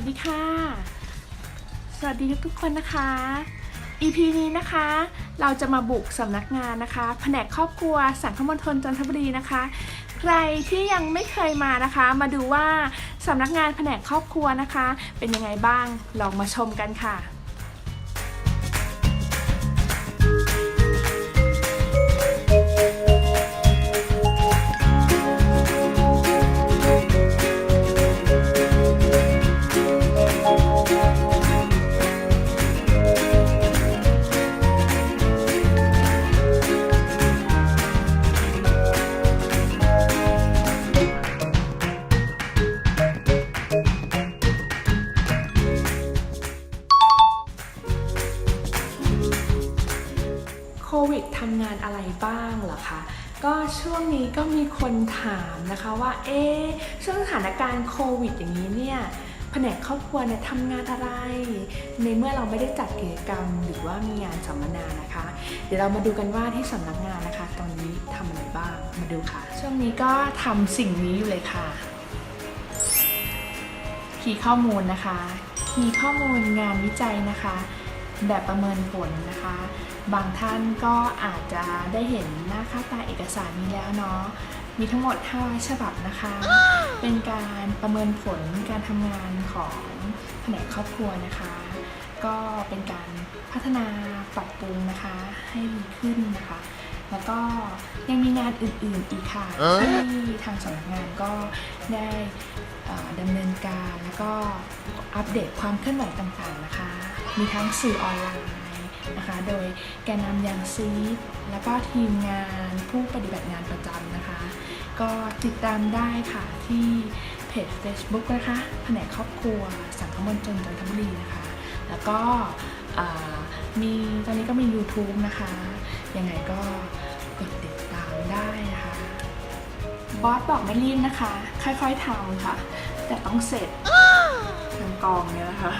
วัสดีค่ะ สวัสดีทุกๆคนนะคะ EP นี้นะคะ เราจะมาบุกสำนักงานนะคะ แผนกครอบครัวสังคมณฑลจันทบุรีนะคะ ใครที่ยังไม่เคยมานะคะ มาดูว่าสำนักงานแผนกครอบครัวนะคะ เป็นยังไงบ้างลองมาชมกันค่ะ โควิดทำงานอะไรบ้างเหรอคะก็ช่วงนี้ก็มีคนถามนะคะว่า เอ๊ช่วงสถานการณ์โควิดอย่างนี้เนี่ยแผนกครอบครัวเนี่ยทำงานอะไร ในเมื่อเราไม่ได้จัดกิจกรรมหรือว่ามีงานสัมมนานะคะ เดี๋ยวเรามาดูกันว่าที่สำนักงานนะคะ ตอนนี้ทำอะไรบ้างมาดูค่ะ ช่วงนี้ก็ทำสิ่งนี้อยู่เลยค่ะคีย์ข้อมูลนะคะคีย์ข้อมูลงานวิจัยนะคะ แบบประเมินผลนะคะ บางท่านก็อาจจะได้เห็นหน้าค่าตาเอกสารนี้แล้วเนาะมีทั้งหมด 5 ฉบับนะคะ เป็นการประเมินผลการทำงานของแผนกครอบครัวนะคะ ก็เป็นการพัฒนาปรับปรุงนะคะให้ดีขึ้นนะคะ แล้วก็ยังมีงานอื่นๆอีกค่ะที่ทางสำนักงานก็ได้เอ่อดำเนินการแล้วก็อัปเดตความเคลื่อนไหวต่างๆนะคะ มีทั้งสื่อออนไลน์นะคะ โดยแกนนำอยังซีดแล้วก็ทีมงานผู้ปฏิบัติงานประจำนะคะ ก็ติดตามได้ค่ะที่เพจ Facebook นะคะ แผนกครอบครัว สังคมนจนจันทบุรีนะคะ แล้วก็มีตอนนี้ก็มี YouTube นะคะ ยังไงก็กดติดตามได้นะคะบอสบอกไม่รีบนะคะ ค่อยๆทำค่ะ แต่ต้องเสร็จทางกองเนี่ยนะคะ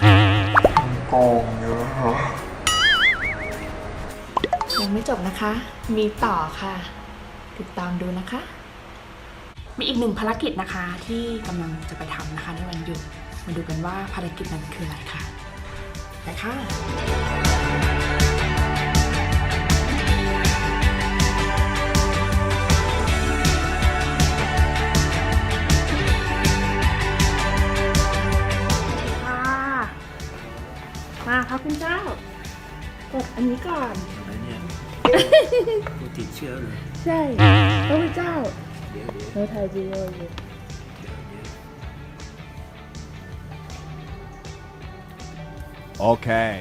กองเยอะฮะยังไม่จบนะคะ มีต่อค่ะ ติดตามดูนะคะ มีอีกหนึ่งภารกิจนะคะที่กำลังจะไปทำนะคะในวันหยุด มาดูกันว่าภารกิจนั้นคืออะไรค่ะไปค่ะค่ะ มาครับคุณเจ้ากดอันนี้ก่อน อะไรเนี่ยกูติดเชื้อเลยใช่พระพุทธเจ้าเดี๋ยวเดี๋ยวเราถ่ายวีดีโออยู่เดี๋ยวเดี๋ยว Okay.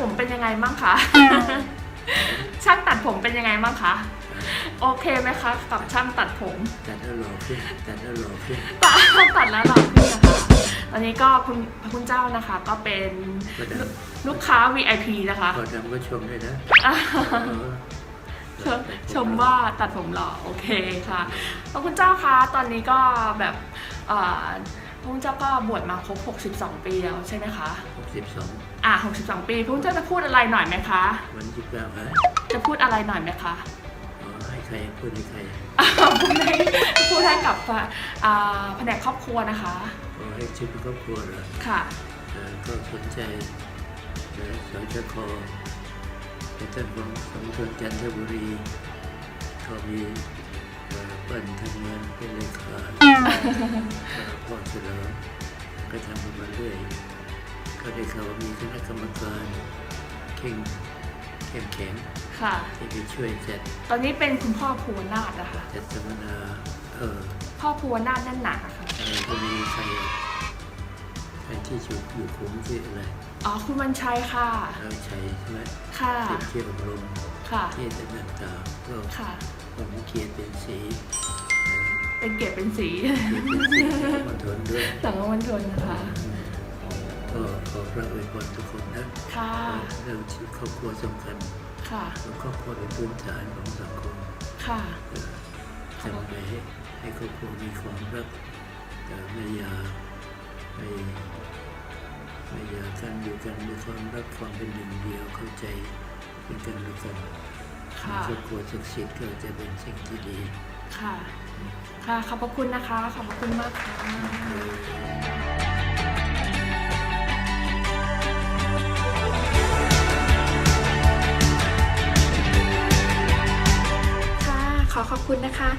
ผมเป็นยังไงบ้างคะ ช่างตัดผมเป็นยังไงบ้างคะ โอเคไหมคะ กับช่างตัดผมตัดแล้วหล่อขึ้นตัดแล้วหล่อขึ้นตัดตัดแล้วหรอพี่นะคะตอนนี้ก็คุณพระคุณเจ้านะคะ ก็เป็นก็ดลูกค้า VIP นะคะำพอดำก็ชมด้วยนะอ่าเออชมชมว่าตัดผมหล่อโอเคค่ะพระคุณเจ้าคะตอนนี้ก็แบบเอ่อ พระคุณเจ้าก็บวชมาครบ 62 ปีแล้วใช่ไหมคะหกสิบสองอะ 62 ปีพระคุณเจ้าจะพูดอะไรหน่อยไหมคะ วันที่เก้าฮะจะพูดอะไรหน่อยไหมคะอ๋อให้ใครพูดให้ใครพูดให้พูดให้กับอ่าแผนกครอบครัวนะคะขอให้ชีวิตครอบครัวเหรอค่ะเออก็สนใจเออสจคในท่านของสมชนจันทบุรีก็มีเอ่อเปิ้ลทำงานเป็นเลขาเอ่อพ่อเฉลิมก็ทำกันมาเรื่อยก็ได้ข่าวว่ามีคณะกรรมการเข่งเข้มแข็งค่ะ ที่ไปช่วยจัดตอนนี้เป็นคุณพ่อภูวนาถนะคะจัดสัมมนาเออพ่อภูวนาถแน่นหนาค่ะอะไรก็มีใครใครที่อยู่อยู่คุ้มที่อะไรอ๋อคุณวันชัยค่ะเราใช้ใช่ไหมค่ะเป็นเที่ยวอบรม ค่ะที่ต่างๆก็ค่ะ ผมเกียรติเป็นสีเป็นเกรดเป็นสีเกียรติเป็นสีมาทนด้วยสังคมณฑลนะคะอืมก็ขอพระอวยพรทุกคนนะค่ะ เรื่องชีวิตครอบครัวสำคัญค่ะ แล้วครอบครัวเป็นพื้นฐานของสังคมค่ะ เอ่อทำยังไงให้ให้ครอบครัวมีความรักแต่ไม่อยาไม่ไม่อยากันอยู่กันมีความรักความเป็นหนึ่งเดียวเข้าใจ เป็นกันและกันค่ะครอบครัวศักดิ์สิทธิ์ก็จะเป็นสิ่งที่ดี ค่ะ ค่ะ ขอบพระคุณนะคะ ขอบพระคุณมากค่ะค่ะขอขอบคุณนะคะ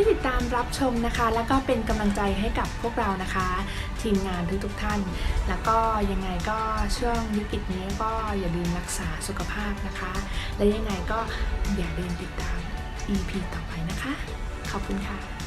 ที่ติดตามรับชมนะคะ แล้วก็เป็นกำลังใจให้กับพวกเรานะคะ ทีมงานทุกๆท่าน แล้วก็ยังไงก็ช่วงวิกฤตนี้ก็อย่าลืมรักษาสุขภาพนะคะ และยังไงก็อย่าลืมติดตาม EP ต่อไปนะคะ ขอบคุณค่ะ